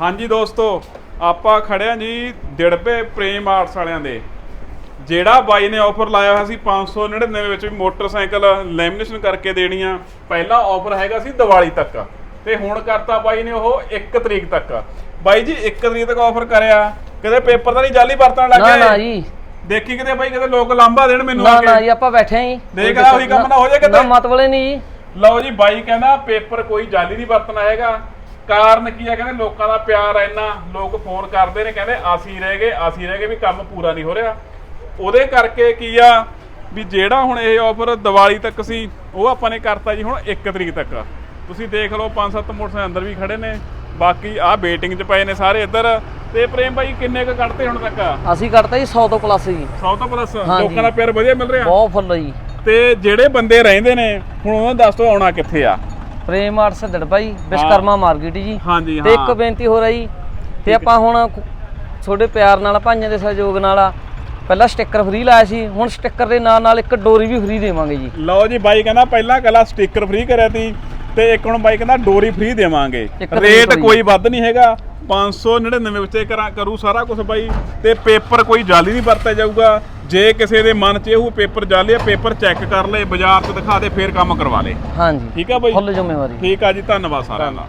ਹਾਂਜੀ ਦੋਸਤੋ ਆਪਾਂ ਖੜਿਆ ਜੀ ਦਿੜਬੇ ਪ੍ਰੇਮ ਆਰਟਸ ਵਾਲਿਆਂ ਦੇ। ਜਿਹੜਾ ਬਾਈ ਨੇ ਆਫਰ ਲਾਇਆ ਹੋਇਆ ਸੀ 599 ਵਿੱਚ ਵੀ ਮੋਟਰਸਾਈਕਲ ਲੈਮੀਨੇਸ਼ਨ ਕਰਕੇ ਦੇਣੀ ਆ। ਪਹਿਲਾ ਆਫਰ ਹੈਗਾ ਸੀ ਦੀਵਾਲੀ ਤੱਕ। ਤੇ ਹੁਣ ਕਰਤਾ ਬਾਈ ਨੇ ਉਹ 1 ਤਰੀਕ ਤੱਕ। ਬਾਈ ਜੀ 1 ਤਰੀਕ ਤੱਕ ਆਫਰ ਕਰਿਆ। ਕਿਤੇ ਪੇਪਰ ਤਾਂ ਨਹੀਂ ਜਾਲੀ ਵਰਤਣ ਲੱਗੇ ਨਾ ਨਾ ਜੀ। ਦੇਖੀ ਕਿਤੇ ਬਾਈ ਕਿਤੇ ਲੋਕ ਲਾਂਭਾ ਦੇਣ ਮੈਨੂੰ ਨਾ ਆ ਨਾ ਕੇ? ਜੀ ਆਪਾਂ ਬੈਠੇ ਆਂ ਜੀ। ਦੇਖ ਲਾ ਉਹੀ ਕੰਮ ਨਾ ਹੋ ਜਾਏ ਕਿਤੇ। ਨਾ ਮਤ ਵਾਲੇ ਨਹੀਂ ਜੀ। ਲਓ ਜੀ ਬਾਈ ਕਹਿੰਦਾ ਪੇਪਰ ਕੋਈ ਜਾਲੀ ਨਹੀਂ ਵਰਤਣਾ ਹੈਗਾ। ਕਾਰਨ ਕੀ ਆ? ਕਹਿੰਦੇ ਲੋਕਾਂ ਦਾ ਪਿਆਰ ਇੰਨਾ ਲੋਕ ਫੋਨ ਕਰਦੇ ਨੇ ਕਹਿੰਦੇ ਅਸੀਂ ਰਹਿ ਗਏ ਅਸੀਂ ਰਹਿ ਗਏ ਵੀ ਕੰਮ ਪੂਰਾ ਨਹੀਂ ਹੋ ਰਿਹਾ। ਉਹਦੇ ਕਰਕੇ ਕੀ ਆ? ਵੀ ਜਿਹੜਾ ਹੁਣ ਇਹ ਆਫਰ ਦੀਵਾਲੀ ਤੱਕ ਸੀ ਉਹ ਆਪਾਂ ਨੇ ਕਰਤਾ ਜੀ ਹੁਣ 1 ਤਰੀਕ ਤੱਕ। ਤੁਸੀਂ ਦੇਖ ਲਓ ਪੰਜ ਸੱਤ ਮੋਟਰਸਾਈਕਲ ਅੰਦਰ ਵੀ ਖੜੇ ਨੇ ਬਾਕੀ ਆ ਵੇਟਿੰਗ 'ਚ ਪਏ ਨੇ ਸਾਰੇ ਇੱਧਰ। ਤੇ ਪ੍ਰੇਮ ਬਾਈ ਕਿੰਨੇ ਕ ਕੱਢਤੇ ਹੁਣ ਤੱਕ? ਅਸੀਂ ਕੱਢਤਾ ਜੀ 100 ਤੋਂ ਪਲੱਸ ਜੀ। 100 ਤੋਂ ਪਲੱਸ। ਲੋਕਾਂ ਦਾ ਪਿਆਰ ਵਧੀਆ ਮਿਲ ਰਿਹਾ? ਬਹੁਤ ਫੁੱਲ ਜੀ। ਤੇ ਜਿਹੜੇ ਬੰਦੇ ਰਹਿੰਦੇ ਨੇ ਹੁਣ ਉਹਨਾਂ ਦੱਸ ਦੋ ਆਉਣਾ ਕਿੱਥੇ ਆ? ਪ੍ਰੇਮ ਆਰਟਸ ਦੜਪਾ ਜੀ ਵਿਸ਼ਕਰਮਾ ਮਾਰਕੀਟ ਜੀ। ਹਾਂਜੀ ਤੇ ਇੱਕ ਬੇਨਤੀ ਹੋ ਰਹੀ ਤੇ ਆਪਾਂ ਹੁਣ ਤੁਹਾਡੇ ਪਿਆਰ ਨਾਲ ਭਾਈਆਂ ਦੇ ਸਹਿਯੋਗ ਨਾਲ ਪਹਿਲਾਂ ਸਟicker ਫ੍ਰੀ ਲਾਇਆ ਸੀ ਹੁਣ ਸਟicker ਦੇ ਨਾਲ ਨਾਲ ਇੱਕ ਡੋਰੀ ਵੀ ਫ੍ਰੀ ਦੇਵਾਂਗੇ ਜੀ। ਲਓ ਜੀ ਬਾਈ ਕਹਿੰਦਾ ਪਹਿਲਾਂ ਕੱਲਾ ਸਟicker ਫ੍ਰੀ ਕਰਿਆ ਤੀ ਤੇ ਇੱਕ ਹੁਣ ਬਾਈ ਕਹਿੰਦਾ ਡੋਰੀ ਫ੍ਰੀ ਦੇਵਾਂਗੇ। ਰੇਟ। ਕੋਈ ਵੱਧ ਨਹੀਂ ਹੈਗਾ 599 ਵਿੱਚ ਕਰਾਂ ਕਰੂ ਸਾਰਾ ਕੁਝ ਬਾਈ ਤੇ ਪੇਪਰ ਕੋਈ ਜਾਲੀ ਨਹੀਂ ਵਰਤਿਆ ਜਾਊਗਾ। ਜੇ ਕਿਸੇ ਦੇ ਮਨ 'ਚ ਇਹ ਹੋਊ ਪੇਪਰ ਜਾਲੀ ਪੇਪਰ ਚੈੱਕ ਕਰ ਲੈ ਬਾਜ਼ਾਰ 'ਚ ਦਿਖਾ ਦੇ ਫੇਰ ਕੰਮ ਕਰਵਾ ਲੈ ਹਾਂਜੀ। ਠੀਕ ਆ ਬਾਈ? ਫੁੱਲ ਜ਼ਿੰਮੇਵਾਰੀ। ਠੀਕ ਆ ਜੀ ਧੰਨਵਾਦ ਸਾਰਿਆਂ ਦਾ।